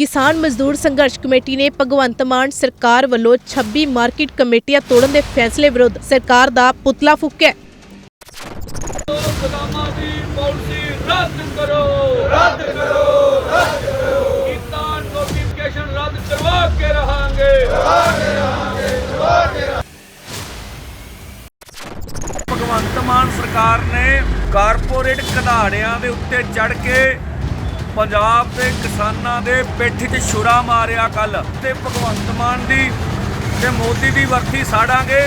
ਕਿਸਾਨ ਮਜ਼ਦੂਰ ਸੰਘਰਸ਼ ਕਮੇਟੀ ਨੇ ਭਗਵੰਤ ਮਾਨ ਸਰਕਾਰ ਵੱਲੋਂ 26 ਮਾਰਕੀਟ ਕਮੇਟੀਆਂ ਤੋੜਨ ਦੇ ਫੈਸਲੇ ਵਿਰੁੱਧ ਸਰਕਾਰ ਦਾ ਪੁਤਲਾ ਫੂਕਿਆ। ਗੋਦਾਮਾਂ ਦੀ ਪਾਲਿਸੀ ਰੱਦ ਕਰੋ ਰੱਦ ਕਰੋ ਰੱਦ ਕਰੋ ਕਿਸਾਨ ਨੋਟੀਫਿਕੇਸ਼ਨ ਰੱਦ ਕਰਵਾ ਕੇ ਰਹਾਂਗੇ ਭਗਵੰਤ ਮਾਨ ਸਰਕਾਰ ਨੇ ਕਾਰਪੋਰੇਟ ਘਦਾੜਿਆਂ ਦੇ ਉੱਤੇ ਚੜ ਕੇ ਪੰਜਾਬ ਦੇ ਕਿਸਾਨਾਂ ਦੇ ਪਿੱਠ 'ਚ ਛੁਰਾ ਮਾਰਿਆ ਕੱਲ ਤੇ ਭਗਵੰਤ ਮਾਨ ਦੀ ਤੇ ਮੋਦੀ ਦੀ ਵਰਤੀ ਸਾੜਾਂਗੇ।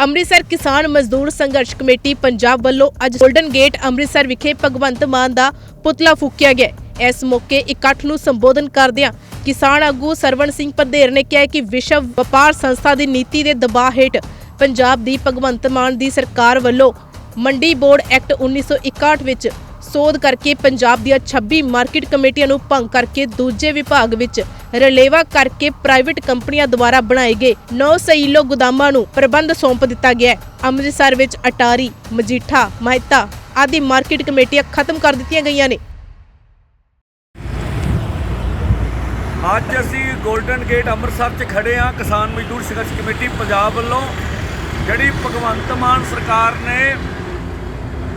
ਅੰਮ੍ਰਿਤਸਰ ਕਿਸਾਨ ਮਜ਼ਦੂਰ ਸੰਘਰਸ਼ ਕਮੇਟੀ ਪੰਜਾਬ ਵੱਲੋਂ ਅੱਜ ਗੋਲਡਨ ਗੇਟ ਅੰਮ੍ਰਿਤਸਰ ਵਿਖੇ ਭਗਵੰਤ ਮਾਨ ਦਾ ਪੁਤਲਾ ਫੂਕਿਆ ਗਿਆ। ਇਸ ਮੌਕੇ ਇਕੱਠ ਨੂੰ ਸੰਬੋਧਨ ਕਰਦਿਆਂ ਕਿਸਾਨ ਆਗੂ ਸਰਵਣ ਸਿੰਘ ਪੰਧੇਰ ਨੇ ਕਿਹਾ ਕਿ ਵਿਸ਼ਵ ਵਪਾਰ ਸੰਸਥਾ ਦੀ ਨੀਤੀ ਦੇ ਦਬਾਅ ਹੇਠ ਪੰਜਾਬ ਦੀ ਭਗਵੰਤ ਮਾਨ ਦੀ ਸਰਕਾਰ ਵੱਲੋਂ ਮੰਡੀ ਬੋਰਡ ਐਕਟ 1961 ਵਿੱਚ ਸੋਧ ਕਰਕੇ ਪੰਜਾਬ ਦੀਆਂ 26 ਮਾਰਕੀਟ ਕਮੇਟੀਆਂ ਨੂੰ ਭੰਗ ਕਰਕੇ ਦੂਜੇ ਵਿਭਾਗ ਵਿੱਚ ਰਲੇਵਾ ਕਰਕੇ ਪ੍ਰਾਈਵੇਟ ਕੰਪਨੀਆਂ ਦੁਆਰਾ ਬਣਾਏ ਗਏ 9 ਸਈਲੋ ਗੋਦਾਮਾਂ ਨੂੰ ਪ੍ਰਬੰਧ ਸੌਂਪ ਦਿੱਤਾ ਗਿਆ ਹੈ। ਅੰਮ੍ਰਿਤਸਰ ਵਿੱਚ ਅਟਾਰੀ, ਮਜੀਠਾ, ਮਹਿਤਾ ਆਦਿ ਮਾਰਕੀਟ ਕਮੇਟੀਆਂ ਖਤਮ ਕਰ ਦਿੱਤੀਆਂ ਗਈਆਂ ਨੇ। ਅੱਜ ਅਸੀਂ 골ਡਨ ਗੇਟ ਅੰਮ੍ਰਿਤਸਰ 'ਚ ਖੜੇ ਹਾਂ। ਕਿਸਾਨ ਮਜ਼ਦੂਰ ਸੰਘਰਸ਼ ਕਮੇਟੀ ਪੰਜਾਬ ਵੱਲੋਂ ਜਿਹੜੀ ਭਗਵੰਤ ਮਾਨ ਸਰਕਾਰ ਨੇ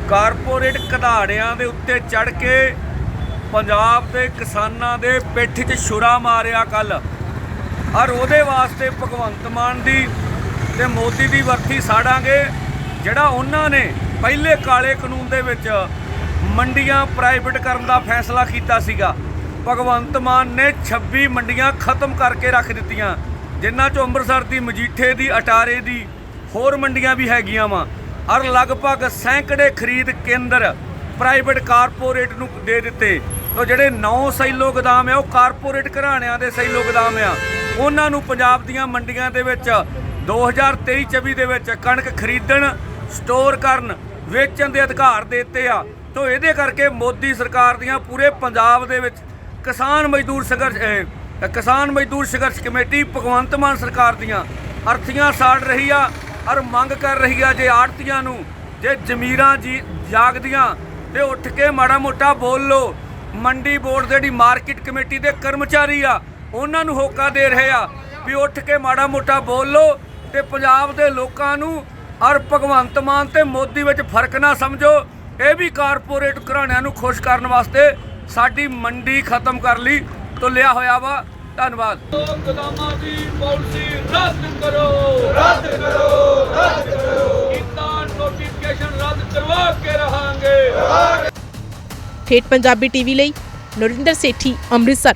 ਕਾਰਪੋਰੇਟ ਘਦਾੜਿਆਂ ਦੇ ਉੱਤੇ ਚੜ ਕੇ ਪੰਜਾਬ ਦੇ ਕਿਸਾਨਾਂ ਦੇ ਪਿੱਠ 'ਚ ਛੁਰਾ ਮਾਰਿਆ ਕੱਲ ਔਰ ਉਹਦੇ ਵਾਸਤੇ ਭਗਵੰਤ ਮਾਨ ਦੀ ਤੇ ਮੋਦੀ ਦੀ ਵਰਤੀ ਸਾੜਾਂਗੇ, ਜਿਹੜਾ ਉਹਨਾਂ ਨੇ ਪਹਿਲੇ ਕਾਲੇ ਕਾਨੂੰਨ ਦੇ ਵਿੱਚ ਮੰਡੀਆਂ ਪ੍ਰਾਈਵੇਟ ਕਰਨ ਦਾ ਫੈਸਲਾ ਕੀਤਾ ਸੀਗਾ। ਭਗਵੰਤ ਮਾਨ ਨੇ 26 ਮੰਡੀਆਂ ਖਤਮ ਕਰਕੇ ਰੱਖ ਦਿੱਤੀਆਂ, ਜਿਨ੍ਹਾਂ ਚੋਂ ਅੰਮ੍ਰਿਤਸਰ ਦੀ, ਮਜੀਠੇ ਦੀ, ਅਟਾਰੇ ਦੀ ਹੋਰ ਮੰਡੀਆਂ ਵੀ ਹੈਗੀਆਂ ਵਾ। ਔਰ ਲਗਭਗ ਸੈਂਕੜੇ ਖਰੀਦ ਕੇਂਦਰ ਪ੍ਰਾਈਵੇਟ ਕਾਰਪੋਰੇਟ ਨੂੰ ਦੇ ਦਿੱਤੇ। ਤੋ ਜਿਹੜੇ 9 ਸੈਲੋ ਗੋਦਾਮ ਆ, ਉਹ ਕਾਰਪੋਰੇਟ ਘਰਾਣਿਆਂ ਦੇ ਸੈਲੋ ਗੋਦਾਮ ਆ। ਉਹਨਾਂ ਨੂੰ ਪੰਜਾਬ ਦੀਆਂ ਮੰਡੀਆਂ ਦੇ ਵਿੱਚ 2023-24 ਦੇ ਵਿੱਚ ਕਣਕ ਖਰੀਦਣ, ਸਟੋਰ ਕਰਨ, ਵੇਚਣ ਦੇ ਅਧਿਕਾਰ ਦੇ ਦਿੱਤੇ ਆ। ਤੋ ਇਹਦੇ ਕਰਕੇ ਮੋਦੀ ਸਰਕਾਰ ਦੀਆਂ ਪੂਰੇ ਪੰਜਾਬ ਦੇ ਵਿੱਚ ਕਿਸਾਨ ਮਜ਼ਦੂਰ ਸੰਘਰਸ਼ ਕਿਸਾਨ ਮਜ਼ਦੂਰ ਸੰਘਰਸ਼ ਕਮੇਟੀ ਭਗਵੰਤ ਮਾਨ ਸਰਕਾਰ ਦੀਆਂ ਅਰਥੀਆਂ ਸਾੜ ਰਹੀ ਆ। ਔਰ ਮੰਗ ਕਰ ਰਹੀ ਆ ਜੇ ਆੜਤੀਆਂ ਨੂੰ ਜੇ ਜ਼ਮੀਰਾਂ ਜੀ ਜਾਗਦੀਆਂ ਤੇ ਉੱਠ ਕੇ ਮਾੜਾ ਮੋਟਾ ਬੋਲ ਲੋ ਮੰਡੀ ਬੋਰਡ ਦੇ ਜਿਹੜੀ ਮਾਰਕੀਟ ਕਮੇਟੀ ਦੇ ਕਰਮਚਾਰੀ ਆ ਉਹਨਾਂ ਨੂੰ ਹੋਕਾ ਦੇ ਰਹੇ ਆ ਵੀ ਉੱਠ ਕੇ ਮਾੜਾ ਮੋਟਾ ਬੋਲ ਲੋ ਤੇ ਪੰਜਾਬ ਦੇ ਲੋਕਾਂ ਨੂੰ ਔਰ ਭਗਵੰਤ ਮਾਨ ਤੇ ਮੋਦੀ ਵਿੱਚ ਫ਼ਰਕ ਨਾ ਸਮਝੋ। ਇਹ ਵੀ ਕਾਰਪੋਰੇਟ ਘਰਾਣਿਆਂ ਨੂੰ ਖੁਸ਼ ਕਰਨ ਵਾਸਤੇ ਸਾਡੀ ਮੰਡੀ ਖਤਮ ਕਰ ਲਈ ਤੋਂ ਲਿਆ ਹੋਇਆ ਵਾ। ਧੰਨਵਾਦ। ਗੋਦਾਮਾਂ ਦੀ ਪਾਲਿਸੀ ਰੱਦ ਕਰੋ। ਰੱਦ ਕਰੋ। ਠੇਠ ਪੰਜਾਬੀ ਟੀਵੀ ਲਈ ਨਰਿੰਦਰ ਸੇਠੀ ਅੰਮ੍ਰਿਤਸਰ।